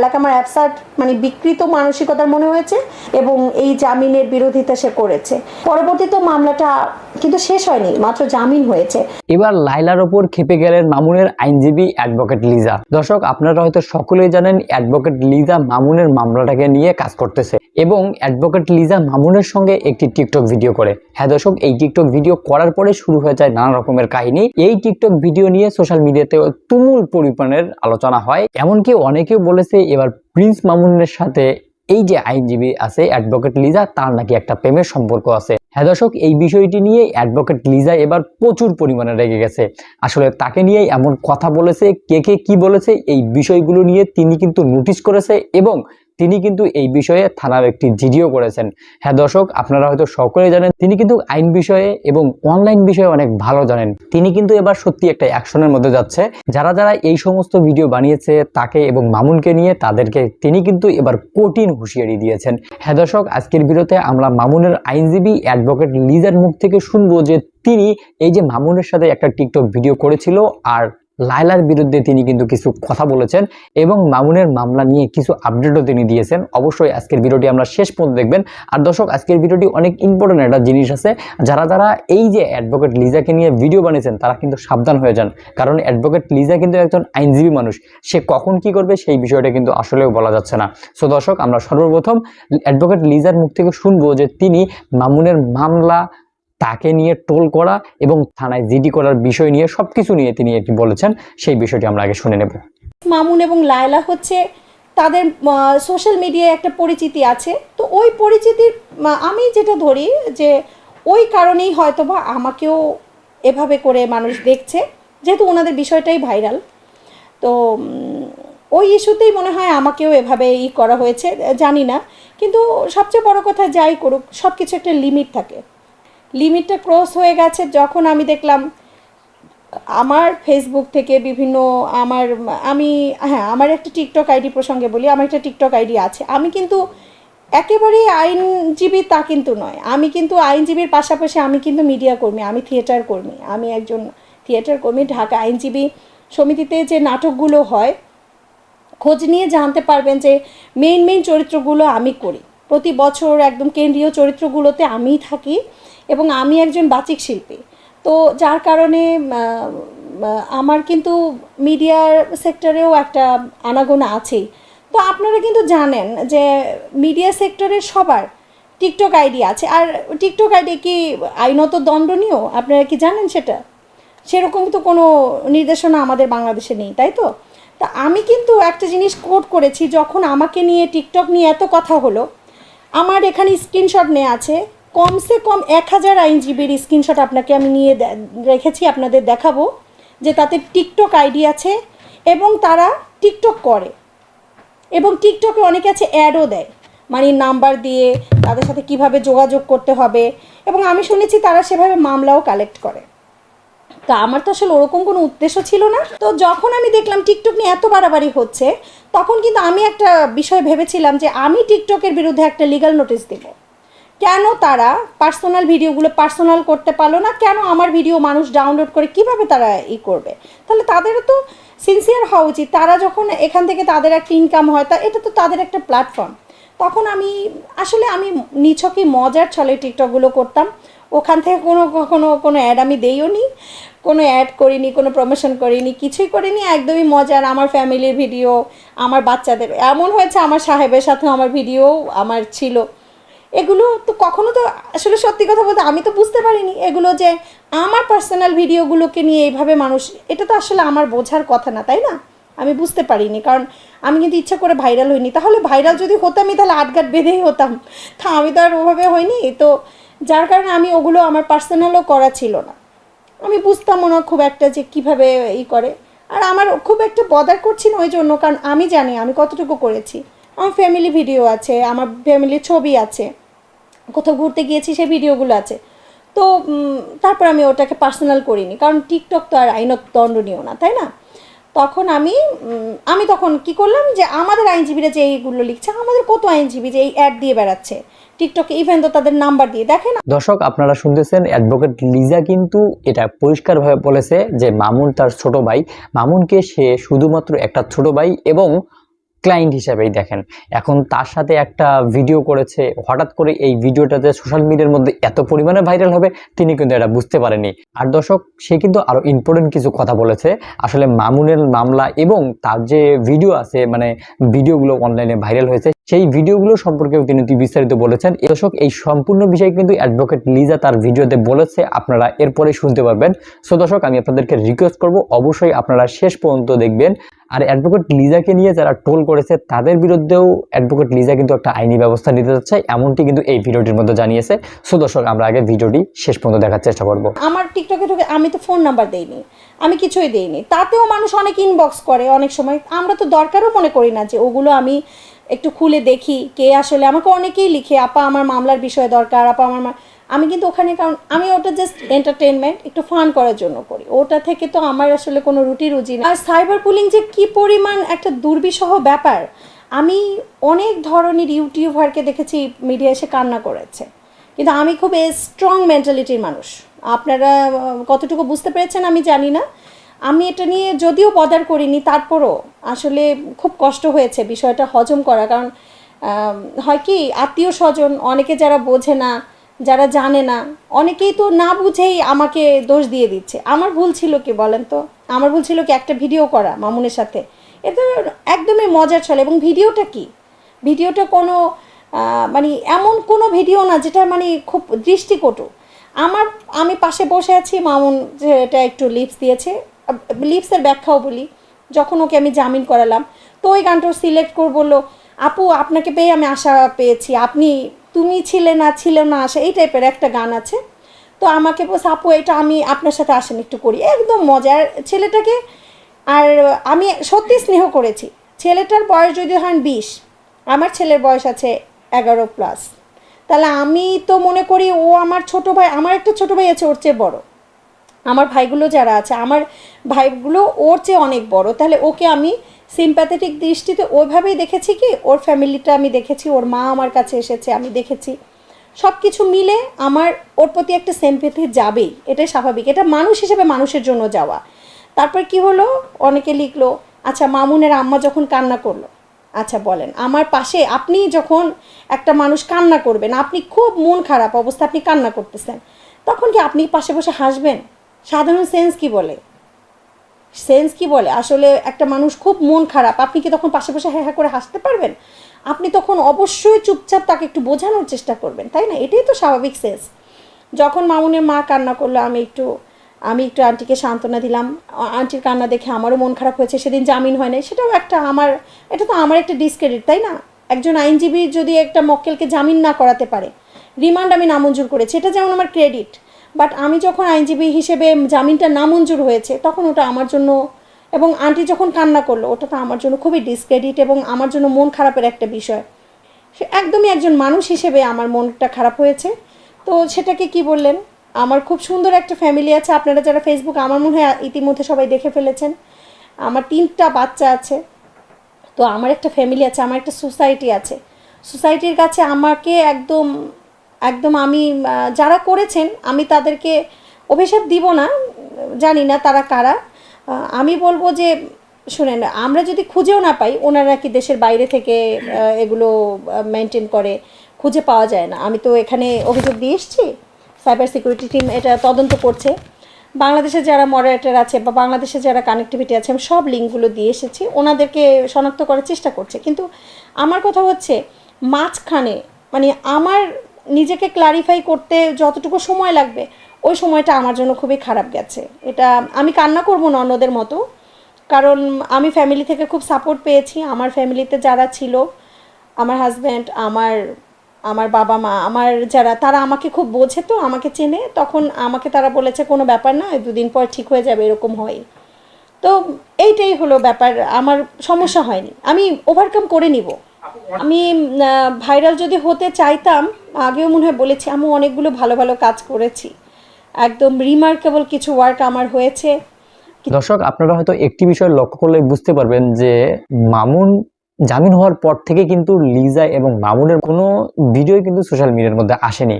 এলাকা আমার অ্যাবসার্ট মানে বিকৃত মানসিকতার মনে হয়েছে এবং এই জামিনের বিরোধিতা সে করেছে। পরবর্তীতে মামলাটা কিন্তু শেষ হয়নি, মাত্র জামিন হয়েছে। এবার লাইলার ওপর খেপে গেলেন মামুনের আইনজীবী অ্যাডভোকেট লিজা। দর্শক, আপনারা হয়তো সকলেই জানেন অ্যাডভোকেট লিজা মামুনের মামলাটাকে নিয়ে কাজ করতেছে এবং অ্যাডভোকেট লিজা মামুনের সঙ্গে একটি টিকটক ভিডিও করে। হ্যাঁ দর্শক, এই টিকটক ভিডিও করার পরে শুরু হয়ে যায় নানা রকমের কাহিনী। এই টিকটক ভিডিও নিয়ে সোশ্যাল মিডিয়াতে তুমুল পরিমাণের আলোচনা হয়। এমনকি অনেকেও বলেছে এবার প্রিন্স মামুনের সাথে এই যে আইনজীবী আছে, অ্যাডভোকেট লিজা, তার নাকি একটা প্রেমের সম্পর্ক আছে। হ্যাঁ দর্শক, এই বিষয়টি নিয়ে অ্যাডভোকেট লিজা এবার প্রচুর পরিমাণে রেগে গেছে। আসলে তাকে নিয়ে এমন কথা বলেছে, কে কে কি বলেছে, এই বিষয়গুলো নিয়ে তিনি কিন্তু নোটিশ করেছে এবং তিনি কিন্তু এই বিষয়ে থানার একটি জিডিও করেছেন। হ্যাঁ দর্শক, আপনারা হয়তো সকলেই জানেন, তিনি কিন্তু আইন বিষয়ে এবং অনলাইন বিষয়ে অনেক ভালো জানেন। তিনি কিন্তু এবার সত্যি একটা অ্যাকশনের মধ্যে যাচ্ছে। যারা যারা এই সমস্ত ভিডিও বানিয়েছে, তাকে এবং মামুনকে নিয়ে তাদেরকে তিনি কিন্তু এবার কঠিন হুঁশিয়ারি দিয়েছেন। হ্যাঁ দর্শক, আজকের ভিডিওতে আমরা মামুনের আইনজীবী অ্যাডভোকেট লিজার মুখ থেকে শুনব যে তিনি এই যে মামুনের সাথে একটা টিকটক ভিডিও করেছিল, আর লায়লার বিরুদ্ধে তিনি কিন্তু কিছু কথা বলেছেন এবং মামুনের মামলা নিয়ে কিছু আপডেটও তিনি দিয়েছেন। অবশ্যই আজকের ভিডিওটি আমরা শেষ পর্যন্ত দেখবেন। আর দর্শক, আজকের ভিডিওটি অনেক ইম্পর্টেন্ট একটা জিনিস আছে। যারা যারা এই যে অ্যাডভোকেট লিজাকে নিয়ে ভিডিও বানিয়েছেন, তারা কিন্তু সাবধান হয়ে যান। কারণ অ্যাডভোকেট লিজা কিন্তু একজন আইনজীবী মানুষ। সে কখন কি করবে সেই বিষয়টা কিন্তু আসলেও বলা যাচ্ছে না। সো দর্শক, আমরা সর্বপ্রথম অ্যাডভোকেট লিজার মুখ থেকে শুনব যে তিনি মামুনের মামলা তাকে নিয়ে টোল করা এবং থানায় জিডি করার বিষয় নিয়ে সবকিছু নিয়ে তিনি একটি বলেছেন, সেই বিষয়টি আমরা আগে শুনে নেব। মামুন এবং লায়লা হচ্ছে তাদের সোশ্যাল মিডিয়ায় একটা পরিচিতি আছে। তো ওই পরিচিতির আমি যেটা ধরি যে ওই কারণেই হয়তো বা আমাকেও এভাবে করে মানুষ দেখছে, যেহেতু ওনাদের বিষয়টাই ভাইরাল। তো ওই ইস্যুতেই মনে হয় আমাকেও এভাবে ই করা হয়েছে, জানি না। কিন্তু সবচেয়ে বড় কথা যাই করুক সব কিছু একটা লিমিট থাকে। লিমিটটা ক্রস হয়ে গেছে যখন আমি দেখলাম আমার ফেসবুক থেকে বিভিন্ন আমার, আমি হ্যাঁ আমার একটা টিকটক আইডি প্রসঙ্গে বলি, আমার একটা টিকটক আইডি আছে। আমি কিন্তু একেবারেই আইনজীবী তা কিন্তু নয়। আমি কিন্তু আইনজীবীর পাশাপাশি আমি কিন্তু মিডিয়া কর্মী, আমি থিয়েটার কর্মী। আমি একজন থিয়েটার কর্মী, ঢাকা আইনজীবী সমিতিতে যে নাটকগুলো হয়, খোঁজ নিয়ে জানতে পারবেন যে মেইন মেইন চরিত্রগুলো আমি করি। প্রতি বছর একদম কেন্দ্রীয় চরিত্রগুলোতে আমিই থাকি। এবং আমি একজন বাচিক শিল্পী। তো যার কারণে আমার কিন্তু মিডিয়ার সেক্টরেও একটা আনাগোনা আছেই। তো আপনারা কিন্তু জানেন যে মিডিয়া সেক্টরের সবার টিকটক আইডি আছে। আর টিকটক আইডি কি আইনত দণ্ডনীয়? আপনারা কি জানেন সেটা? সেরকম তো কোনো নির্দেশনা আমাদের বাংলাদেশে নেই, তাই তো? তা আমি কিন্তু একটা জিনিস কোট করেছি, যখন আমাকে নিয়ে টিকটক নিয়ে এত কথা হলো, আমার এখানে স্ক্রিনশট নেওয়া আছে কমসে কম এক হাজার আইনজীবীর স্ক্রিনশট আপনাকে আমি নিয়ে রেখেছি, আপনাদের দেখাবো, যে তাতে টিকটক আইডি আছে এবং তারা টিকটক করে। এবং টিকটকে অনেকে আছে অ্যাডও দেয় মানে নাম্বার দিয়ে তাদের সাথে কীভাবে যোগাযোগ করতে হবে। এবং আমি শুনেছি তারা সেভাবে মামলাও কালেক্ট করে। তা আমার তো আসলে ওরকম কোনো উদ্দেশ্য ছিল না। তো যখন আমি দেখলাম টিকটক নিয়ে এত বাড়াবাড়ি হচ্ছে, তখন কিন্তু আমি একটা বিষয় ভেবেছিলাম যে আমি টিকটকের বিরুদ্ধে একটা লিগাল নোটিশ দেব। কেন তারা পার্সোনাল ভিডিওগুলো পার্সোনাল করতে পারল না? কেন আমার ভিডিও মানুষ ডাউনলোড করে কীভাবে তারা ই করবে? তাহলে তাদেরও তো সিনসিয়ার হওয়া উচিত। তারা যখন এখান থেকে তাদের একটা ইনকাম হয়, তা এটা তো তাদের একটা প্ল্যাটফর্ম তখন আমি, আসলে আমি নিছকই মজার ছলে টিকটকগুলো করতাম। ওখান থেকে কোনো কোনো কোনো অ্যাড আমি দেইও নি, কোনো অ্যাড করিনি, কোনো প্রমোশন করিনি, কিছুই করিনি, একদমই মজার। আমার ফ্যামিলির ভিডিও আমার বাচ্চাদের, এমন হয়েছে আমার সাহেবের সাথেও আমার ভিডিও আমার ছিল। এগুলো তো কখনো তো আসলে সত্যি কথা বলতে আমি তো বুঝতে পারিনি। এগুলো যে আমার পার্সোনাল ভিডিওগুলোকে নিয়ে এইভাবে মানুষ, এটা তো আসলে আমার বোঝার কথা না, তাই না? আমি বুঝতে পারিনি, কারণ আমি কিন্তু ইচ্ছা করে ভাইরাল হইনি। তাহলে ভাইরাল যদি হতামই তাহলে আটঘাট বেঁধেই হতাম। তা আমি তো আর ওভাবে হইনি, তো যার কারণে আমি ওগুলো আমার পার্সোনালও করা ছিল না। আমি বুঝতাম না খুব একটা যে কীভাবে ই করে। আর আমার খুব একটা বদার করছি না ওই জন্য, কারণ আমি জানি আমি কতটুকু করেছি। আমার ফ্যামিলি ভিডিও আছে, আমার ফ্যামিলির ছবি আছে, কোথাও ঘুরতে গিয়েছি সেই ভিডিওগুলো আছে। তো তারপর আমি ওটাকে পার্সোনাল করিনি, কারণ টিকটক তো আর আইনত দণ্ডনীয় না, তাই না? তখন আমি আমি তখন কি করলাম যে, আমাদের আইনজীবীরা যে এইগুলো লিখছে, আমাদের কত আইনজীবী যে এই অ্যাড দিয়ে বেড়াচ্ছে? টিকটকে ইভেন তো তাদের নাম্বার দিয়ে দেখে না? দর্শক, আপনারা শুনতেছেন অ্যাডভোকেট লিজা কিন্তু এটা পরিষ্কারভাবে বলেছে যে, মামুন তার ছোট ভাই। মামুনকে সে শুধুমাত্র একটা ছোট ভাই এবং ক্লায়েন্ট হিসাবেই দেখেন। এখন তার সাথে একটা ভিডিও করেছে, হঠাৎ করে এই ভিডিওটা যে সোশ্যাল মিডিয়ার মধ্যে এত পরিমাণে ভাইরাল হবে, তিনি কিন্তু এটা বুঝতে পারেনি আর দর্শক, সে কিন্তু আরও ইম্পর্টেন্ট কিছু কথা বলেছে। আসলে মামুনের মামলা এবং তার যে ভিডিও আছে মানে ভিডিওগুলো অনলাইনে ভাইরাল হয়েছে, সেই ভিডিওগুলো সম্পর্কেও তিনি বিস্তারিত বলেছেন। এ দর্শক, এই সম্পূর্ণ বিষয় কিন্তু অ্যাডভোকেট লিজা তার ভিডিওতে বলেছে, আপনারা এরপরে শুনতে পারবেন। সো দর্শক, আমি আপনাদেরকে রিকোয়েস্ট করব, অবশ্যই আপনারা শেষ পর্যন্ত দেখবেন। আর অ্যাডভোকেট লিজাকে নিয়ে যারা টোল করেছে, তাদের বিরুদ্ধেও অ্যাডভোকেট লিজা কিন্তু একটা আইনি ব্যবস্থা নিতে যাচ্ছে, এমনটি কিন্তু এই ভিডিওটির মধ্যে জানিয়েছে। সো দর্শক, আমরা আগে ভিডিওটি শেষ পর্যন্ত দেখার চেষ্টা করব। আমার টিকটকে ঢুকে আমি তো ফোন নাম্বার দেইনি, আমি কিছুই দেইনি। তাতেও মানুষ অনেক ইনবক্স করে অনেক সময়। আমরা তো দরকারও মনে করি না যে ওগুলো আমি একটু খুলে দেখি, কে আসলে আমাকে অনেকেই লিখে, আপা, আমার মামলার বিষয়ে দরকার, আপা, আমার মা-" আমি কিন্তু ওখানে কারণ আমি ওটা জাস্ট এন্টারটেনমেন্ট একটু ফান করার জন্য করি। ওটা থেকে তো আমার আসলে কোনো রুটি রুজি না। আর সাইবার পুলিং যে কি পরিমাণ একটা দুর্বিষহ ব্যাপার, আমি অনেক ধরনের ইউটিউবারকে দেখেছি মিডিয়া এসে কান্না করেছে। কিন্তু আমি খুব স্ট্রং মেন্টালিটির মানুষ। আপনারা কতটুকু বুঝতে পেরেছেন আমি জানি না। আমি এটা নিয়ে যদিও বদার করিনি, তারপরও আসলে খুব কষ্ট হয়েছে বিষয়টা হজম করা। কারণ হয় কি আত্মীয় স্বজন অনেকে যারা বোঝে না যারা জানে না, অনেকেই তো না বুঝেই আমাকে দোষ দিয়ে দিচ্ছে। আমার ভুল ছিল কি বলেন তো? আমার ভুল ছিল কি একটা ভিডিও করা মামুনের সাথে? এটা একদমই মজার ছলে। এবং ভিডিওটা কি? ভিডিওটা কোনো মানে এমন কোনো ভিডিও না যেটা মানে খুব দৃষ্টিকটু। আমার, আমি পাশে বসে আছি, মামুন যেটা একটু লিপস দিয়েছে। লিপসের ব্যাখ্যাও বলি। যখন ওকে আমি জামিন করালাম, তো ওই গানটা সিলেক্ট করে বলল, আপু, আপনাকে পেয়ে আমি আশা পেয়েছি। আপনি তুমি ছিলে না, ছিল না আশা এই টাইপের একটা গান আছে। তো আমাকে বলছে, আপু, এটা আমি আপনার সাথে আসেন একটু করি। একদম মজার ছেলেটাকে, আর আমি সত্যি স্নেহ করেছি। ছেলেটার বয়স যদি হন বিশ, আমার ছেলের বয়স আছে এগারো প্লাস তাহলে আমি তো মনে করি ও আমার ছোট ভাই, আমার একটা ছোট ভাই আছে, ওর চেয়ে বড়। আমার ভাইগুলো যারা আছে, আমার ভাইগুলো ওর চেয়ে অনেক বড়। তাহলে ওকে আমি সিম্প্যাথেটিক দৃষ্টিতে ওইভাবেই দেখেছি কি, ওর ফ্যামিলিটা আমি দেখেছি, ওর মা আমার কাছে এসেছে, আমি দেখেছি। সব কিছু মিলে আমার, ওর প্রতি একটা সেম্পেথি যাবেই, এটাই স্বাভাবিক। এটা মানুষ হিসেবে মানুষের জন্য যাওয়া। তারপর কি হলো? অনেকে লিখলো আচ্ছা মামুনের আম্মা যখন কান্না করল আচ্ছা বলেন, আমার পাশে আপনি যখন একটা মানুষ কান্না করবেন, আপনি খুব মন খারাপ অবস্থা আপনি কান্না করতেছেন, তখন কি আপনি পাশে বসে হাসবেন? সাধারণ সেন্স কি বলে? সেন্স কি বলে? আসলে একটা মানুষ খুব মন খারাপ। আপনি কি তখন পাশে বসে হ্যাঁ হ্যাঁ করে হাসতে পারবেন? আপনি তখন অবশ্যই চুপচাপ তাকে একটু বোঝানোর চেষ্টা করবেন, তাই না? এটাই তো স্বাভাবিক সেন্স। যখন মামুনের মা কান্না করল, আমি একটু আমি একটু আন্টিকে সান্ত্বনা দিলাম। আন্টির কান্না দেখে আমারও মন খারাপ হয়েছে, সেদিন জামিন হয় নাই। সেটাও একটা আমার, এটা তো আমার একটা ডিসক্রেডিট তাই না? একজন আইনজীবী যদি একটা মক্কেলকে জামিন না করাতে পারে রিমান্ড আমি নামঞ্জুর করেছি। এটা যেমন আমার ক্রেডিট বাট আমি যখন আইনজীবী হিসেবে জামিনটা নামঞ্জুর হয়েছে, তখন ওটা আমার জন্য, এবং আন্টি যখন কান্না করল, ওটা তো আমার জন্য খুবই ডিসক্রেডিট এবং আমার জন্য মন খারাপের একটা বিষয়। সে একদমই একজন মানুষ হিসেবে আমার মনটা খারাপ হয়েছে। তো সেটাকে কি বললেন? আমার খুব সুন্দর একটা ফ্যামিলি আছে। আপনারা যারা ফেসবুক আমার মনে হয় ইতিমধ্যে সবাই দেখে ফেলেছেন। আমার তিনটা বাচ্চা আছে। তো আমার একটা ফ্যামিলি আছে, আমার একটা সোসাইটি আছে। সোসাইটির কাছে আমাকে একদম একদম আমি যারা করেছেন, আমি তাদেরকে অভিশাপ দিব না, জানি না তারা কারা। আমি বলব যে, শুনেন, আমরা যদি খুঁজেও না পাই, ওনারা কি দেশের বাইরে থেকে এগুলো মেনটেন করে, খুঁজে পাওয়া যায় না। আমি তো এখানে অভিযোগ দিয়ে এসেছি সাইবার সিকিউরিটি টিম এটা তদন্ত করছে। বাংলাদেশে যারা মডারেটর আছে বা বাংলাদেশে যারা কানেক্টিভিটি আছে, আমি সব লিঙ্কগুলো দিয়ে এসেছি, ওনাদেরকে শনাক্ত করার চেষ্টা করছে। কিন্তু আমার কথা হচ্ছে, মাঝখানে মানে আমার নিজেকে ক্লারিফাই করতে যতটুকু সময় লাগবে, ওই সময়টা আমার জন্য খুবই খারাপ গেছে। এটা আমি কান্না করব না অন্যদের মতো, কারণ আমি ফ্যামিলি থেকে খুব সাপোর্ট পেয়েছি। আমার ফ্যামিলিতে যারা ছিল, আমার হাজব্যান্ড আমার আমার বাবা মা, আমার যারা, তারা আমাকে খুব বোঝে তো, আমাকে চেনে। তখন আমাকে তারা বলেছে, কোনো ব্যাপার না দুদিন পর ঠিক হয়ে যাবে, এরকম হয়। তো এইটাই হলো ব্যাপার। আমার সমস্যা হয়নি। আমি ওভারকাম করে নিব। আমি ভাইরাল যদি হতে চাইতাম, আগেও মনে হয় বলেছি আমি অনেকগুলো ভালো ভালো কাজ করেছি। একদম রিমার্কেবল কিছু ওয়ার্ক আমার হয়েছে। দর্শক, আপনারা হয়তো একটি বিষয় লক্ষ্য করলে বুঝতে পারবেন যে, মামুন জামিন হওয়ার পর থেকে কিন্তু লিজা এবং মামুনের কোনো ভিডিও কিন্তু সোশ্যাল মিডিয়ার মধ্যে আসেনি।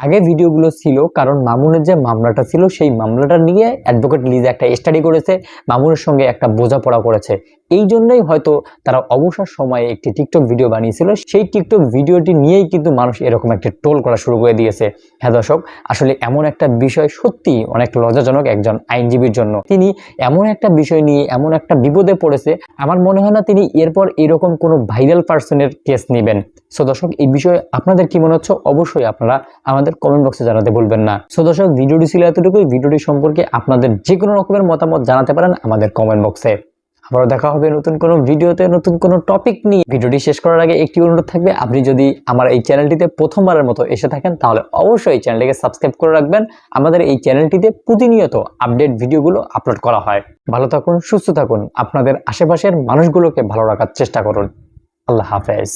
আগে ভিডিওগুলো ছিল, কারণ মামুনের যে মামলাটা ছিল, সেই মামলাটা নিয়ে অ্যাডভোকেট লিজা একটা স্টাডি করেছে, মামুনের সঙ্গে একটা বোঝাপড়া করেছে। এই জন্যই হয়তো তারা অবসর সময়ে একটি টিকটক ভিডিও বানিয়েছিল। সেই টিকটক ভিডিওটি নিয়েই কিন্তু মানুষ এরকম একটা টোল করা শুরু করে দিয়েছে। হ্যাঁ দর্শক, আসলে এমন একটা বিষয় সত্যি অনেক লজ্জাজনক একজন আইনজীবীর জন্য। তিনি এমন একটা বিষয় নিয়ে এমন একটা বিপদে পড়েছে, আমার মনে হয় না তিনি এরপর এরকম কোনো ভাইরাল পার্সনের কেস নেবেন। সো দর্শক, এই বিষয়ে আপনাদের কি মনে হচ্ছে? অবশ্যই আপনারা আমাদের কমেন্ট বক্সে জানাতে ভুলবেন না। সো দর্শক, ভিডিওটি ছিল এতটুকুই। ভিডিওটি সম্পর্কে আপনাদের যে কোনো রকমের মতামত জানাতে পারেন আমাদের কমেন্ট বক্সে আবারও দেখা হবে নতুন কোনো ভিডিওতে, নতুন কোনো টপিক নিয়ে। ভিডিওটি শেষ করার আগে একটি অনুরোধ থাকবে, আপনি যদি আমার এই চ্যানেলটিতে প্রথমবারের মতো এসে থাকেন, তাহলে অবশ্যই চ্যানেলটিকে সাবস্ক্রাইব করে রাখবেন। আমাদের এই চ্যানেলটিতে প্রতিনিয়ত আপডেট ভিডিওগুলো আপলোড করা হয়। ভালো থাকুন, সুস্থ থাকুন। আপনাদের আশেপাশের মানুষগুলোকে ভালো রাখার চেষ্টা করুন। আল্লাহ হাফেজ।